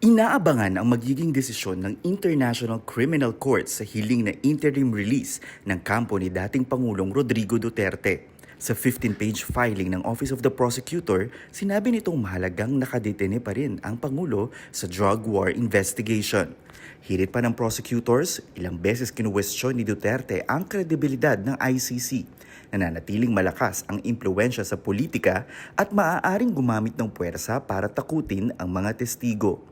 Inaabangan ang magiging desisyon ng International Criminal Court sa hiling na interim release ng kampo ni dating Pangulong Rodrigo Duterte. Sa 15-page filing ng Office of the Prosecutor, sinabi nitong mahalagang nakadetene pa rin ang Pangulo sa drug war investigation. Hirit pa ng prosecutors, ilang beses kinuwestiyon ni Duterte ang kredibilidad ng ICC. Nananatiling malakas ang impluensya sa politika at maaaring gumamit ng puwersa para takutin ang mga testigo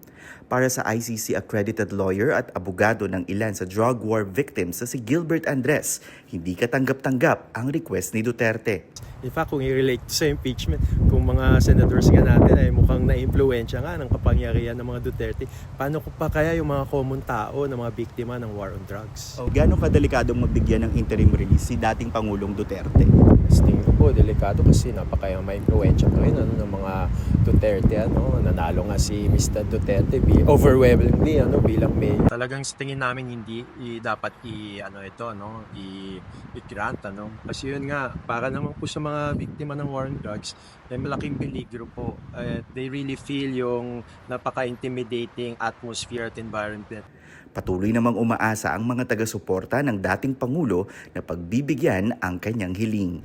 para sa ICC accredited lawyer at abogado ng ilan sa drug war victims sa si Gilbert Andres, hindi katanggap-tanggap ang request ni Duterte. In fact, kung i-relate sa impeachment, kung mga senators nga natin ay mukhang na-impluensya nga ng kapangyarihan ng mga Duterte, paano pa kaya yung mga common tao na mga biktima ng war on drugs? So, gano'ng kadelikadong magbigyan ng interim release si dating Pangulong Duterte? Sa tingin ko po, delikado kasi napakayang ma-impluensya pa rin ano, ng mga Duterte. Ano, nanalo nga si Mr. Duterte bi- overwhelmingly ano, bilang mayor. Talagang sa tingin namin hindi i, dapat i ano ito no i i-grant ano kasi yun nga para naman po sa mga biktima ng war on drugs may malaking peligro po Eh, they really feel yung napaka-intimidating atmosphere at environment Patuloy namang umaasa ang mga taga-suporta ng dating Pangulo na pagbibigyan ang kanyang hiling.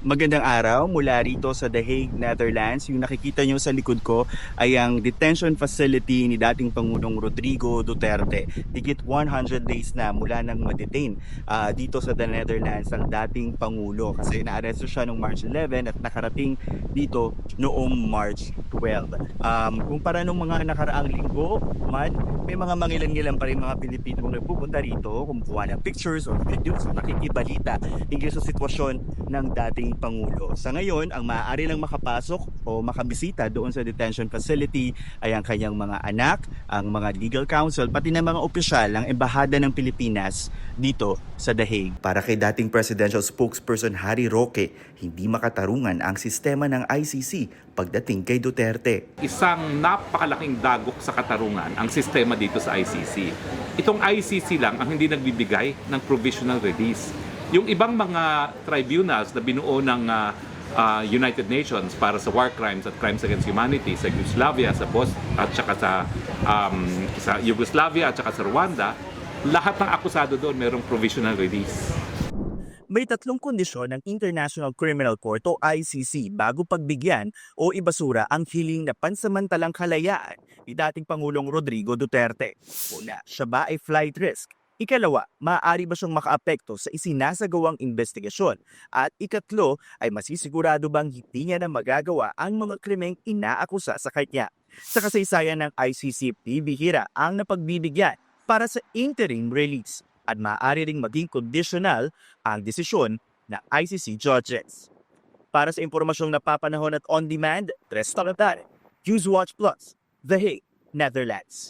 Magandang araw mula rito sa The Hague, Netherlands. Yung nakikita nyo sa likod ko ay ang detention facility ni dating Pangulong Rodrigo Duterte. Higit 100 days na mula nang ma-detain ah, dito sa The Netherlands ang dating Pangulo kasi naaresto siya noong March 11 at nakarating dito noong March 12. Um, kumpara nung mga nakaraang linggo, man, may mga mangilan-ngilan pa rin mga Pilipino na nagpupunta rito, kumukuha ng pictures or videos o nakikibalita hinggil sa sitwasyon ng dating Pangulo. Sa ngayon, ang maaari lang makapasok o makabisita doon sa detention facility ay ang kanyang mga anak, ang mga legal counsel, pati na mga opisyal ng Embahada ng Pilipinas dito sa The Hague. Para kay dating presidential spokesperson Harry Roque, hindi makatarungan ang sistema ng ICC pagdating kay Duterte. isang napakalaking dagok sa katarungan ang sistema dito sa ICC. Itong ICC lang ang hindi nagbibigay ng provisional release. Yung ibang mga tribunals na binuo ng ah, ah, United Nations para sa war crimes at crimes against humanity sa Yugoslavia, sa Bos at saka sa um, sa Yugoslavia at saka sa Rwanda, lahat ng akusado doon merong provisional release. May tatlong kondisyon ng International Criminal Court o ICC bago pagbigyan o ibasura ang hiling na pansamantalang kalayaan ni dating Pangulong Rodrigo Duterte. Una, siya ba ay flight risk? Ikalawa, maaari ba siyang makaapekto sa isinasagawang investigasyon? At ikatlo, ay masisigurado bang hindi niya na magagawa ang mga krimeng inaakusa sa kanya? Sa kasaysayan ng ICC, bibihira ang napagbibigyan para sa interim release at maaari ring maging conditional ang desisyon ng ICC judges. Para sa impormasyong napapanahon at on-demand, tres talentare. Use Watch Plus, The Hague, Netherlands.